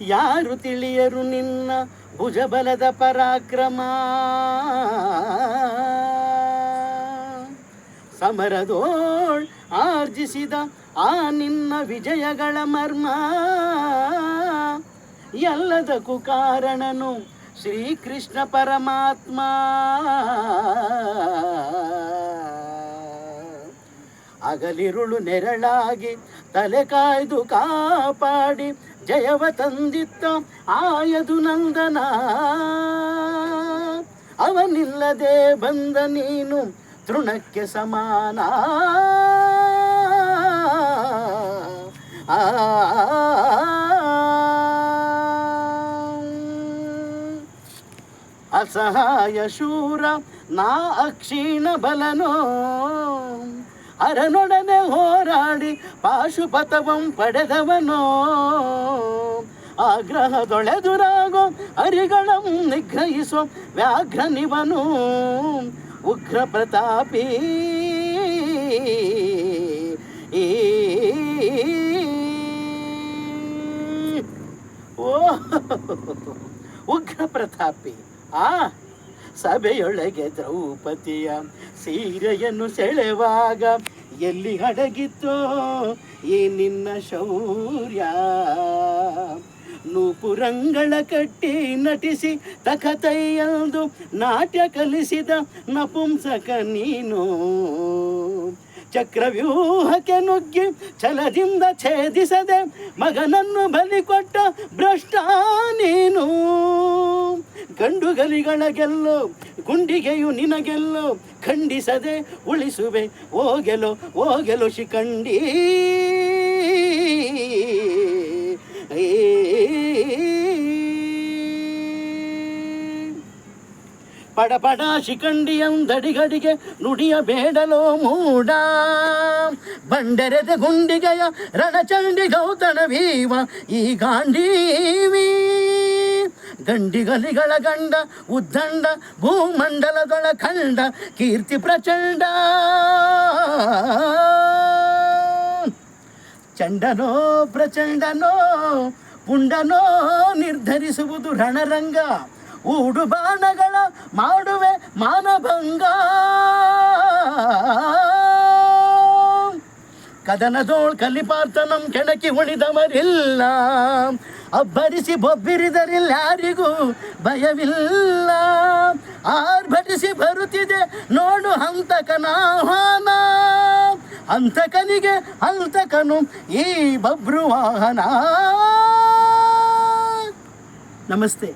ಯಾರು ತಿಳಿಯರು ನಿನ್ನ ಭುಜಬಲದ ಪರಾಕ್ರಮ? ಸಮರದೋಳ್ ಆರ್ಜಿಸಿದ ಆ ನಿನ್ನ ವಿಜಯಗಳ ಮರ್ಮ. ಎಲ್ಲದಕ್ಕೂ ಕಾರಣನು ಶ್ರೀಕೃಷ್ಣ ಪರಮಾತ್ಮ. ಅಗಲಿರುಳು ನೆರಳಾಗಿ ತಲೆ ಕಾಯ್ದು ಕಾಪಾಡಿ ಜಯವ ತಂದಿತ್ತ ಆಯದು ನಂದನ. ಅವನಿಲ್ಲದೆ ಬಂದ ನೀನು ತೃಣಕ್ಕೆ ಸಮಾನ. ಅಸಹಾಯ ಶೂರ ನಾ ಅಕ್ಷೀಣ ಬಲನೋ. ಅರನೊಡನೆ ಹೋರಾಡಿ ಪಾಶುಪತವಂ ಪಡೆದವನೋ. ಆಗ್ರಹದೊಳೆದುರಾಗೋ ಅರಿಗಳಂ ನಿಗ್ರಹಿಸೋ ವ್ಯಾಘ್ರನಿವನು ಉಗ್ರ ಪ್ರತಾಪಿ. ಓ ಉಗ್ರ ಪ್ರತಾಪಿ. ಆ ಸಭೆಯೊಳಗೆ ದ್ರೌಪದಿಯ ಸೀರೆಯನ್ನು ಸೆಳೆವಾಗ ಎಲ್ಲಿ ಅಡಗಿತ್ತೋ ಈ ನಿನ್ನ ಶೌರ್ಯ? ನೂಪುರಂಗಳ ಕಟ್ಟಿ ನಟಿಸಿ ತಖತೈಯಲ್ದು ನಾಟ್ಯ ಕಲಿಸಿದ ನಪುಂಸಕ ನೀನು. ಚಕ್ರವ್ಯೂಹಕ್ಕೆ ನುಗ್ಗಿ ಛಲದಿಂದ ಛೇದಿಸದೆ ಮಗನನ್ನು ಬಲಿ ಕೊಟ್ಟ ಭ್ರಷ್ಟ ನೀನು. ಗಂಡುಗಲಿಗಳ ಗೆಲ್ಲು ಗುಂಡಿಗೆಯು ನಿನಗೆಲ್ಲು, ಖಂಡಿಸದೆ ಉಳಿಸುವೆ ಓಗೆಲು ಓಗೆಲು ಶಿಖಂಡಿ. ಪಡಪಡ ಶಿಖಂಡಿಯಂದಡಿಗಡಿಗೆ ನುಡಿಯ ಬೇಡಲೋ ಮೂಡ ಬಂಡೆರೆದ ಗುಂಡಿಗೆಯ ರಣಚಂಡಿ ಗೌತಣ ವೀವ ಈ ಗಾಂಡೀವಿ ಗಂಡಿಗಲಿಗಳ ಗಂಡ ಉದ್ದಂಡ ಭೂಮಂಡಲದೊಳ ಖಂಡ ಕೀರ್ತಿ ಪ್ರಚಂಡ ಚಂಡನೋ ಪ್ರಚಂಡನೋ ಪುಂಡನೋ ನಿರ್ಧರಿಸುವುದು ರಣರಂಗ ಊಡು ಬಾಣಗಳ ಮಾಡುವೆ ಮಾನಭಂಗ. ಕದನದೋಳ್ ನಮ್ ಕೆಣಕಿ ಉಳಿದವರಿಲ್ಲ ಅಬ್ಬರಿಸಿ ಬೊಬ್ಬಿರಿದರಿಲ್ಲ ಯಾರಿಗೂ ಭಯವಿಲ್ಲ. ಆರ್ಭಟಿಸಿ ಬರುತ್ತಿದೆ ನೋಡು ಹಂತಕನ ಆಹ್ವಾನ ಹಂತಕನಿಗೆ ಹಂತಕನು ಈ ಬಬ್ರು ವಾಹನ ನಮಸ್ತೆ.